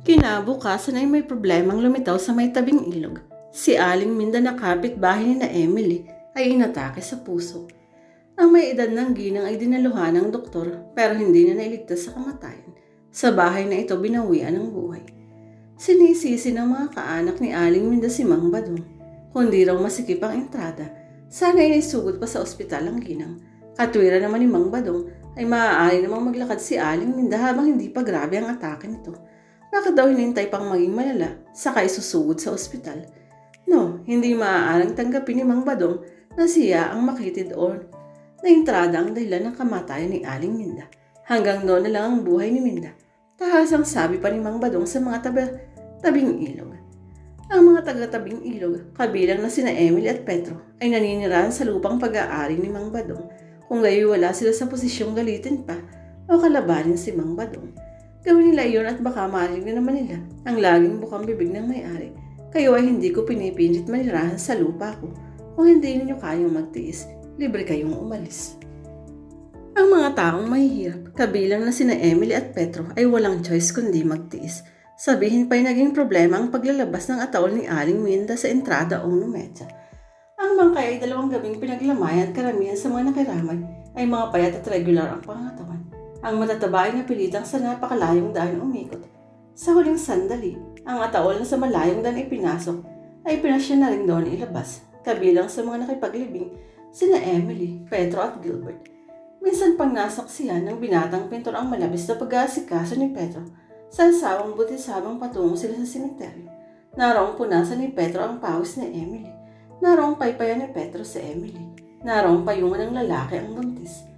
Kinabukasan ay may problemang lumitaw sa may tabing ilog. Si Aling Minda na kapitbahay ni na Emily ay inatake sa puso. Ang may edad ng ginang ay dinaluhan ng doktor pero hindi na nailigtas sa kamatayan. Sa bahay na ito binawian ng buhay. Sinisisi ng mga kaanak ni Aling Minda si Mang Badong. Kundi raw masikip ang entrada, sana ay naisugod pa sa ospital ang ginang. Katwira naman ni Mang Badong ay maaari namang maglakad si Aling Minda habang hindi pa grabe ang atake nito. Bakit daw hinintay pang maging malala, saka isusugod sa ospital? No, hindi maaaring tanggapin ni Mang Badong na siya ang makitid or na entrada ang dahilan ng kamatayan ni Aling Minda. Hanggang noon na lang ang buhay ni Minda. Tahasang sabi pa ni Mang Badong sa mga taba, tabing ilog. Ang mga taga-tabing ilog, kabilang na sina Emily at Petro, ay naninirahan sa lupang pag-aari ni Mang Badong kung gayon wala sila sa posisyong galitin pa o kalabanin si Mang Badong. Gawin nila iyon at baka marinig na naman nila ang laging bukang bibig ng may-ari. Kayo ay hindi ko pinipilit manirahan sa lupa ko. Kung hindi ninyo kayang magtiis, libre kayong umalis. Ang mga taong mahihirap, kabilang na sina Emily at Petro ay walang choice kundi magtiis. Sabihin pa'y naging problema ang paglalabas ng ataol ni Aling Minda sa entrada o numedya. Ang bangkay ay dalawang gabing pinaglamay at karamihan sa mga nakiramay ay mga payat at regular ang pangatawan. Ang matataba ay napilitang sa napakalayong daan umikot. Sa huling sandali, ang ataol na sa malayong daan ipinasok ay pinasya na rin doon ilabas, kabilang sa mga nakipaglibing sina Emily, Petro at Gilbert. Minsan pang nasaksiyan ng binatang pintor ang malabis na pag-aasikaso ni Petro sa asawang butis habang patungo sila sa simenteryo. Naroong punasan ni Petro ang pawis ni Emily. Naroong paypayan ni Petro si Emily. Naroong payungan ng lalaki ang buntis.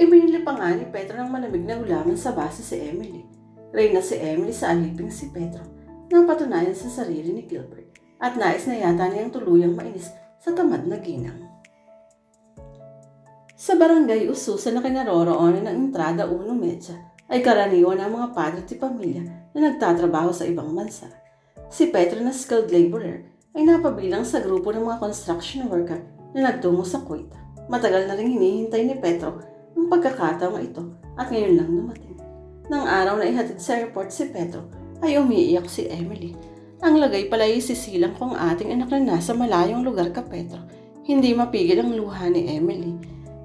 Ibinili pa nga ni Petro ng malamig na gulaman sa base si Emily. Reyna si Emily sa aliping si Petro. Napatunayan sa sarili ni Gilbert. At nais na yata niyang tuluyang mainis sa tamad na ginang. Sa barangay Ususa na kinaroroonan ng entrada uno medya ay karaniwan ang mga padre at pamilya na nagtatrabaho sa ibang bansa. Si Petro na skilled laborer ay napabilang sa grupo ng mga construction worker na nagtungo sa Kuwait. Matagal na rin hinihintay ni Petro ang pagkakataong ito at ngayon lang dumating. Nang araw na ihatid sa airport si Petro ay umiiyak si Emily. Ang lagay pala ay sisilang kung ating anak na nasa malayong lugar ka Petro. Hindi mapigil ang luha ni Emily.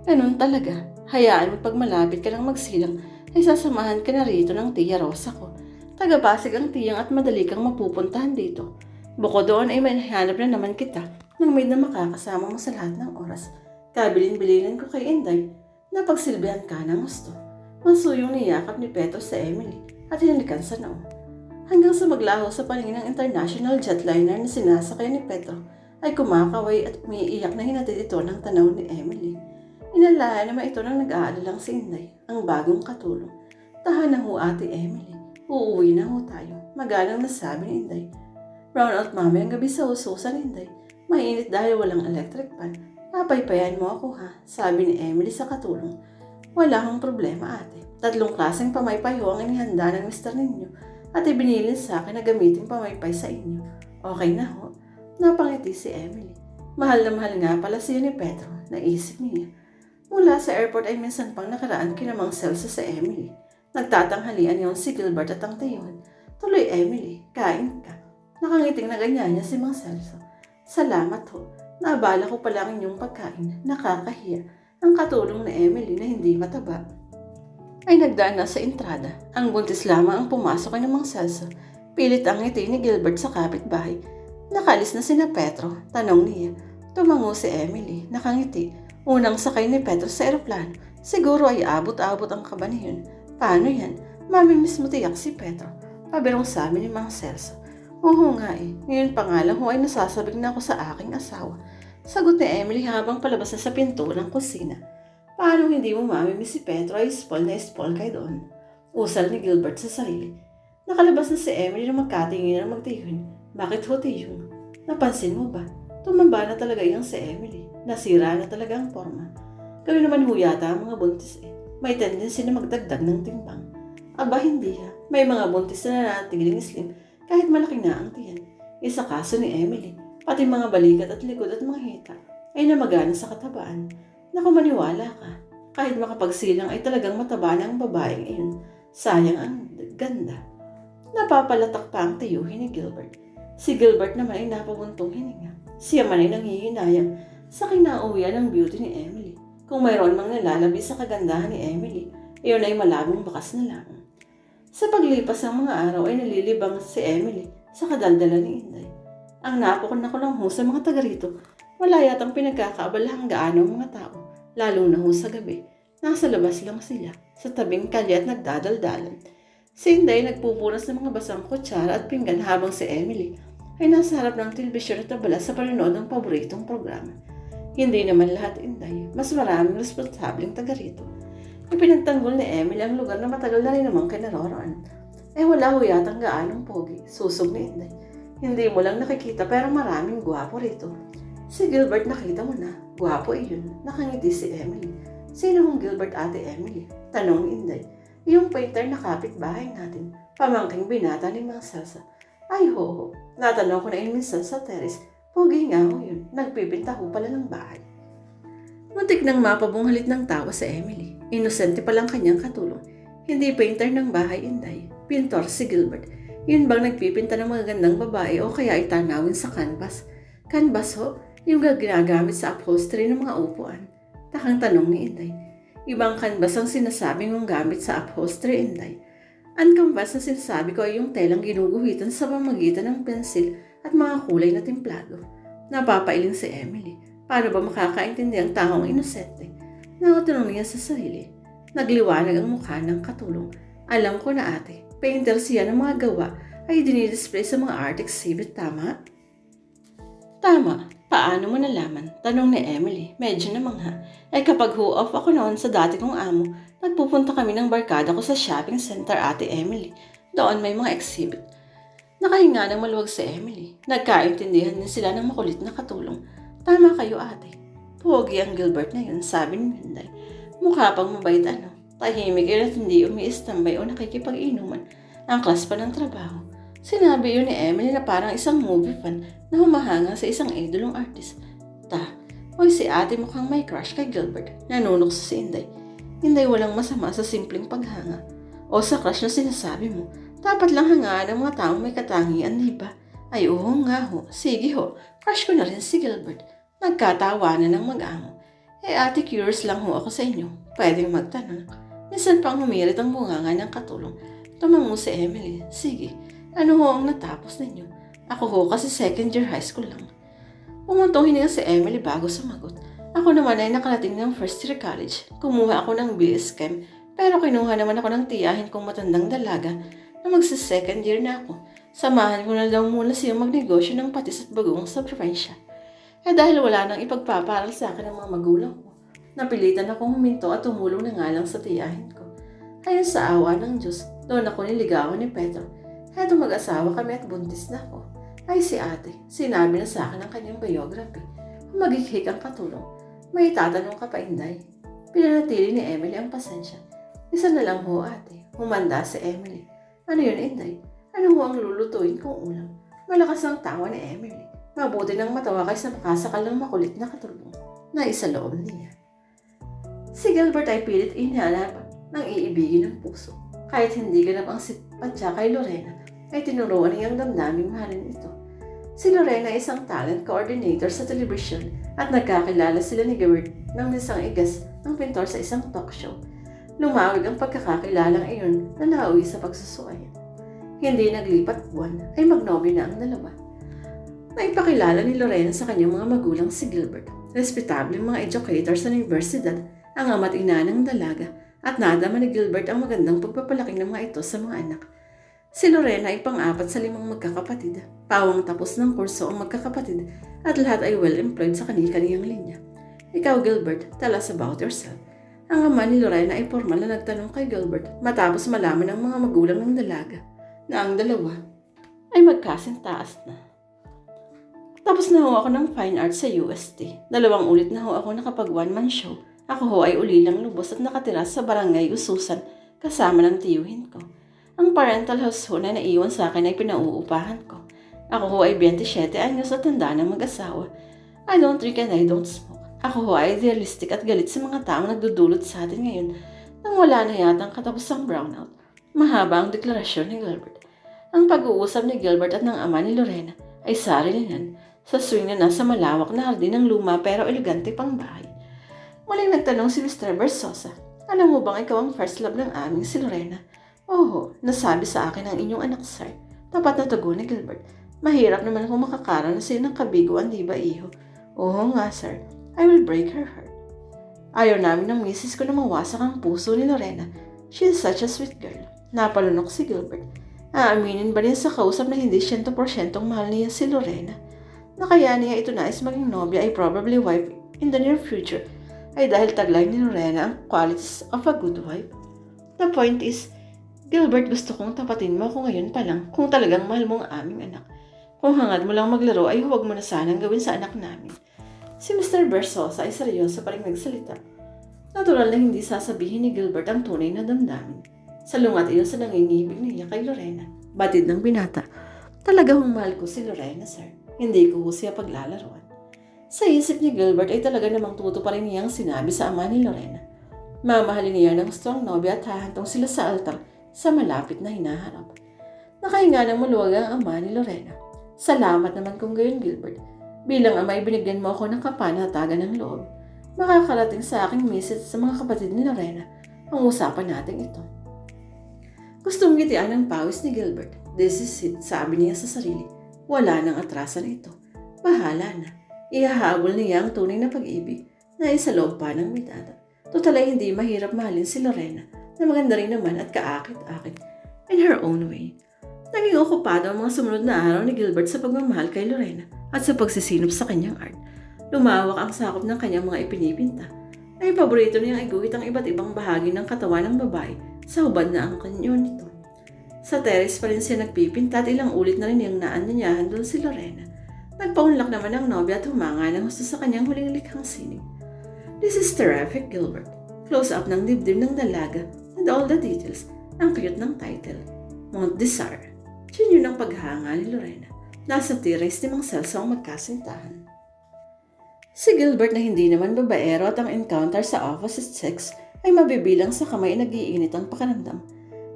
Ganun talaga. Hayaan mo pag malapit ka lang magsilang ay sasamahan ka na rito ng tiya Rosa ko. Tagabasig ang tiyang at madali kang mapupuntahan dito. Bukod doon ay may hanap na naman kita ng maid na makakasama mo sa lahat ng oras. Kabilin-bilinan ko kay Inday na pagsilbihan ka ng gusto. Masuyong niyakap ni Petro sa Emily at hinalikan sa noo. Hanggang sa maglaho sa paningin ng international jetliner na sinasakay ni Petro ay kumakaway at umiiyak na hinatid ito ng tanaw ni Emily. Inalaya naman ito nang nag-aalalang si Inday, ang bagong katulong. Tahanan ho ate Emily. Uuwi na ho tayo. Magalang nasabi ni Inday. Brown out mami ang gabi sa ususan Inday. Mainit dahil walang electric pan. Papaypayan mo ako ha, sabi ni Emily sa katulong. Wala kang problema ate. Tatlong klaseng pamaypay ho ang inihanda ng mister ninyo at ibinilin sa akin na gamitin pamaypay sa inyo. Okay na ho. Napangiti si Emily. Mahal na mahal nga pala siya ni Petro, naisip niya. Mula sa airport ay minsan pang nakaraan kinamang Celso sa Emily. Nagtatanghalian yon si Gilbert at ang tayuhan. Tuloy Emily, kain ka. Nakangiting na ganyan niya si Mang Celso. Salamat ho. Naabala ko pala ang inyong pagkain. Nakakahiya. Ang katulong na Emily na hindi mataba. Ay nagdaan na sa entrada. Ang buntis lamang ang pumasok kay Mang Celso. Pilit ang ngiti ni Gilbert sa kapitbahay. Nakalis na sina Petro. Tanong niya. Tumango si Emily. Nakangiti. Unang sakay ni Petro sa eroplano. Siguro ay abot-abot ang kaba niyon. Paano yan? Mamimiss mo tiyak si Petro. Pabirong sabi ni Mang Celso. Oo nga eh. Ngayon pa ho ay nasasabik na ako sa aking asawa. Sagot ni Emily habang palabas na sa pinto ng kusina. Paano hindi mo mamimiss si Petro ay spoil na spoil kay doon? Usal ni Gilbert sa sarili. Nakalabas na si Emily na magkatingin na magtihon. Bakit ho tihon? Napansin mo ba? Tumamba na talaga yung si Emily. Nasira na talaga ang forma. Gawin naman ho yata ang mga buntis eh. May tendency na magdagdag ng timbang. Aba hindi ha. May mga buntis na nanatiling slim kahit malaki na ang tiyan. Isa kaso ni Emily, pati mga balikat at likod at mga hita ay namagana sa katabaan. Naku maniwala ka. Kahit makapagsilang ay talagang mataba na ang babaeng iyon. Sayang ang ganda. Napapalatak pa ang tiyuhin ni Gilbert. Si Gilbert naman ay napabuntong hininga. Siya man ay nanghihinayang sa kinauwian ng beauty ni Emily. Kung mayroon mang nalalabi sa kagandahan ni Emily, iyon ay malabong bakas na lang. Sa paglipas ng mga araw ay nalilibang si Emily sa kadaldala ni Inday. Ang napukon ako lang ho sa mga taga rito. Wala yatang pinagkakaabalahan gaano ang mga tao, lalo na ho sa gabi. Nasa labas lang sila, sa tabing kalye at nagdadaldalan. Si Inday nagpupunas ng mga basang kutsara at pinggan habang si Emily ay nasa harap ng telebisyon at abala sa panonood ng paboritong programa. Hindi naman lahat Inday, mas maraming responsableng taga rito. Ipinagtanggol ni Emily ang lugar na matagal na rin naman kinaroroan. Eh wala ho yatang gaanong pogi, susog ni Inday. Hindi mo lang nakikita pero maraming gwapo rito. Si Gilbert nakita mo na, gwapo iyon, nakangiti si Emily. Sino hong Gilbert ate Emily? Tanong Inday. Yung painter na kapitbahay natin, pamangking binata ni Mang Salsa. Ay ho, natanong ko na yun minsan sa terrace. Pogi nga ho yun, nagpipinta ho pala ng bahay. Muntik nang mapabunghalit ng tawa sa Emily. Inosente pa lang kanyang katulong. Hindi painter ng bahay, Inday. Pintor si Gilbert. Yun bang nagpipinta ng mga gandang babae o kaya itanawin sa canvas? Canvas ho? Yung ginagamit sa upholstery ng mga upuan. Takang tanong ni Inday. Ibang canvas ang sinasabi mong gamit sa upholstery, Inday. Ang canvas na sinasabi ko ay yung telang ginuguhitan sa pamagitan ng pensil at mga kulay na templado. Napapailing si Emily. Paano ba makakaintindi ang taong inosente? Nakatanong niya sa sarili. Nagliwanag ang mukha ng katulong. Alam ko na ate, painter siya ng mga gawa ay dinidisplay sa mga art exhibit, tama? Tama. Paano mo nalaman? Tanong ni Emily. Medyo namangha. Ay kapag ho-off ako noon sa dati kong amo, nagpupunta kami ng barkada ko sa shopping center ate Emily. Doon may mga exhibit. Nakahinga ng maluwag si Emily. Nagkaintindihan din sila ng makulit na katulong. Tama kayo ate. Pogi ang Gilbert na yun, sabi ni Minday. Mukha pang mabait ano. Tahimik at hindi umiistambay o nakikipag-inuman. Ang klas pa ng trabaho. Sinabi yun ni Emily na parang isang movie fan na humahanga sa isang idolong artist. Ta, oy si ate mukhang may crush kay Gilbert. Nanunok sa si Inday. Inday walang masama sa simpleng paghanga. O sa crush na sinasabi mo, dapat lang hangaan ng mga taong may katangian, di ba? Ay oo nga ho, sige ho, crush ko na rin si Gilbert. Nagkatawanan ng mag-amo. Eh ate, curious lang ho ako sa inyo. Pwedeng magtanong. Minsan pang humirit ang bunganga ng katulong. Tumango si Emily. Sige, ano ho ang natapos ninyo? Ako ho kasi second year high school lang. Umuntong hininga si Emily bago sumagot. Ako naman ay nakarating ng first year college. Kumuha ako ng BS Chem, pero kinuha naman ako ng tiyahin kong matandang dalaga na magsa-second year na ako. Samahan ko na daw muna siya magnegosyo ng patis at bagong sa probinsya. Eh dahil wala nang ipagpaparal sa akin ng mga magulang ko, napilitan akong huminto at tumulong na nga lang sa tiyahin ko. Ayon sa awa ng Diyos, doon ako niligawan ni Pedro. Heto mag-asawa kami at buntis na ako. Ay si ate, sinabi na sa akin ang kanyang biography. Magighik ang katulong. May tatanong ka pa, Inday. Pinanatili ni Emily ang pasensya. Isa na lang ho, ate. Humanda si Emily. Ano yun, Inday? Ano ho ang lulutuin kong ulam? Malakas ang tawa ni Emily. Mabuti nang matawa kaysa makasakal ng makulit na katulong na isa loob niya. Si Gilbert ay pilit inhanap ng iibigin ng puso. Kahit hindi ganap ang sipat siya kay Lorena, ay tinuruan niyang damdaming mahalin ito. Si Lorena ay isang talent coordinator sa telebisyon at nagkakilala sila ni Gilbert ng isang igas ng pintor sa isang talk show. Lumawag ang pagkakakilalang iyon na nauwi sa pagsusuayan. Hindi naglipat buwan ay magnobyo na ang dalawa. Naipakilala ni Lorena sa kanyang mga magulang si Gilbert, respetableng mga educator sa universidad, ang ama't ina ng dalaga, at nadama ni Gilbert ang magandang pagpapalaki ng mga ito sa mga anak. Si Lorena ay pang-apat sa limang magkakapatid, pawang tapos ng kurso ang magkakapatid, at lahat ay well-employed sa kanilang linya. Ikaw, Gilbert, tell us about yourself. Ang ama ni Lorena ay formal na nagtanong kay Gilbert matapos malaman ng mga magulang ng dalaga na ang dalawa ay magkasintaas na. Tapos na ho ako ng fine arts sa UST. Dalawang ulit na ho ako nakapag one-man show. Ako ho ay ulilang lubos at nakatira sa barangay Ususan kasama ng tiyuhin ko. Ang parental house ho na naiwan sa akin ay pinauupahan ko. Ako ho ay 27 anyos at tanda ng mag-asawa. I don't drink and I don't smoke. Ako ho ay idealistic at galit sa mga taong nagdudulot sa atin ngayon nang wala na yata ang katapos ang brownout. Mahaba ang deklarasyon ni Gilbert. Ang pag-uusap ni Gilbert at ng ama ni Lorena ay sarilinan sa swing na nasa malawak na hardin ng luma pero elegante pang bahay. Muling nagtanong si Mr. Versosa, Alam mo bang ikaw ang first love ng aming si Lorena? Oo, nasabi sa akin ng inyong anak, sir. Tapat na tugon ni Gilbert. Mahirap naman kung makakaranas ng kabiguan, di ba, iho? Oo nga, sir. I will break her heart. Ayaw namin ng misis ko na mawasak ang puso ni Lorena. She is such a sweet girl. Napalunok si Gilbert. Aaminin ba niya sa kausap na hindi 100% mahal niya si Lorena? Na kaya niya ito nais maging nobya ay probably wife in the near future ay dahil taglay ni Lorena ang qualities of a good wife. The point is, Gilbert gusto kong tapatin mo ako ngayon pa lang kung talagang mahal mo ang aming anak. Kung hangad mo lang maglaro ay huwag mo na sanang gawin sa anak namin. Si Mr. Bersosa ay seryoso pa rin nagsalita. Natural na hindi sasabihin ni Gilbert ang tunay na damdamin. Salungat iyon sa nangingibig niya kay Lorena. Batid ng binata. Talaga hong mahal ko si Lorena, sir. Hindi ko siya paglalaroan. Sa isip ni Gilbert ay talaga namang tuto pa rin niyang sinabi sa ama ni Lorena. Mamahalin niya ng strong nobya at hahantong sila sa altar sa malapit na hinaharap. Nakahinga ng maluwag ang ama ni Lorena. Salamat naman kung gayon, Gilbert. Bilang ama, binigyan mo ako ng kapanatagan ng loob. Makakarating sa aking message sa mga kapatid ni Lorena ang usapan natin ito. Gustong ngitian ng pawis ni Gilbert. This is it, sabi niya sa sarili. Wala nang atrasan ito. Bahala na. Ihahabol niya ang tunay na pag-ibig na isa loob pa ng mitata. Total ay hindi mahirap mahalin si Lorena na maganda rin naman at kaakit-akit in her own way. Naging okupado ang mga sumunod na araw ni Gilbert sa pagmamahal kay Lorena at sa pagsisinop sa kanyang art. Lumawak ang sakop ng kanyang mga ipinipinta. Ay paborito niyang iguhit ang iba't ibang bahagi ng katawan ng babae sa hubad na ang kanyo nito. Sa terrace pa rin siya nagpipinta at ilang ulit na rin niyang naanyanyahan doon si Lorena. Nagpaunlak naman ang nobya at humanga ng gusto sa kanyang huling likhang sining. This is terrific, Gilbert. Close-up ng dibdib ng dalaga and all the details. Ang cute ng title. Mont Desire. Yun yun ang paghanga ni Lorena. Nasa terrace ni Mang Celso ang magkasintahan. Si Gilbert na hindi naman babaero at ang encounter sa opposite sex ay mabibilang sa kamay nag-iinit ang pakanamdam.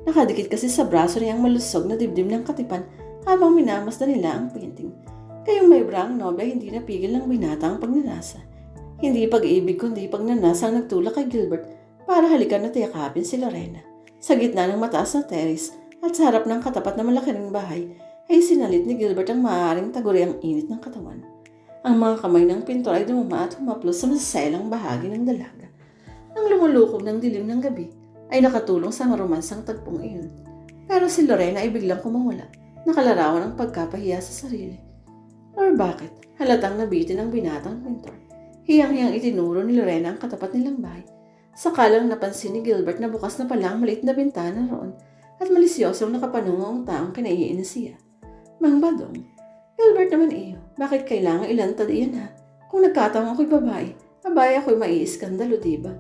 Nakadikit kasi sa braso niyang malusog na dibdib ng katipan habang minamasdan nila ang painting. Kayong may brang nobya hindi napigil ng binata ang pagnanasa. Hindi pag-ibig kundi pagnanasa ang nagtulak kay Gilbert para halikan at yakapin si Lorena. Sa gitna ng mataas na terrace at sa harap ng katapat na malaki ng bahay ay sinalit ni Gilbert ang maaaring taguri ang init ng katawan. Ang mga kamay ng pintor ay dumama at humaplos sa masaselang bahagi ng dalaga. Ang lumulukog ng dilim ng gabi ay nakatulong sa maromansang tagpong iyon. Pero si Lorena ay biglang kumawala, nakalarawan ang pagkapahiya sa sarili. Or bakit? Halatang nabitin ang binatang pintor. Hiyang-hiyang itinuro ni Lorena ang katapat nilang bahay. Sakalang napansin ni Gilbert na bukas na pala ang maliit na bintana roon at malisyosong nakapanungo ang taong kinaiinis siya. Mang Badong, Gilbert naman iyo, bakit kailangan ilantad iyan ha? Kung nagkataong ako'y babae, abay ako'y maiiskandalo, di ba?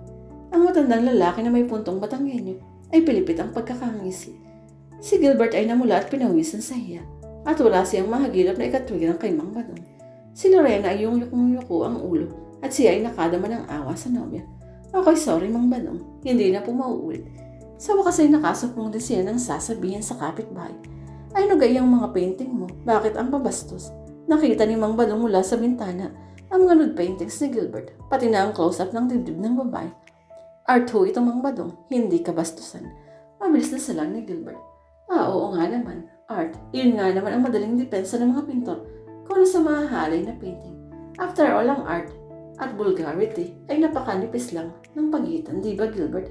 Ang matandang lalaki na may puntong batanggenyo ay pilipit ang pagkakangisi. Si Gilbert ay namula at pinawisan sa hiya at wala siyang mahagilap na ikatwiran kay Mang Badong. Si Lorena ay yung yuko ang ulo at siya ay nakadama ng awa sa nobya. Okay, sorry Mang Badong, hindi na po mauulit. Sa wakas ay nakasupong din siya ng sasabihin sa kapitbahay. Ay nagay ang mga painting mo, bakit ang babastos? Nakita ni Mang Badong mula sa bintana ang mga nude paintings ni Gilbert, pati na ang close-up ng dibdib ng babae. Art ho ito Mang Badong, hindi kabastusan. Mabilis na salang ni Gilbert. Ah, oo nga naman. Art, yun nga naman ang madaling depensa ng mga pintor kung sa mahahalay na painting. After all, ang art at vulgarity ay napakanipis lang ng pagitan, di ba Gilbert?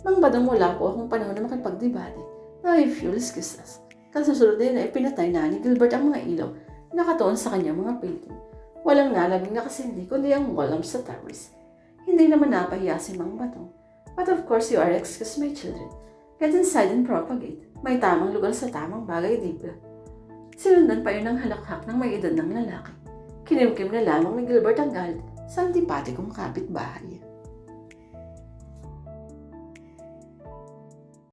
Mang Badong wala po akong panahon na makipagdebate. Ay, fuel excuses. Kasasunod din ay pinatay na ni Gilbert ang mga ilaw na nakatuon sa kanyang mga painting. Walang nalabing nakasindi kundi ang walam sa terrace. Hindi naman napahiya si Mang Batong. But of course you are excused my children. Get inside and propagate. May tamang lugar sa tamang bagay, di ba? Sinundan pa yun ng halakhak ng may edad ng lalaki. Kinimkim na lamang ni Gilbert ang galit sa antipatikong kapitbahay.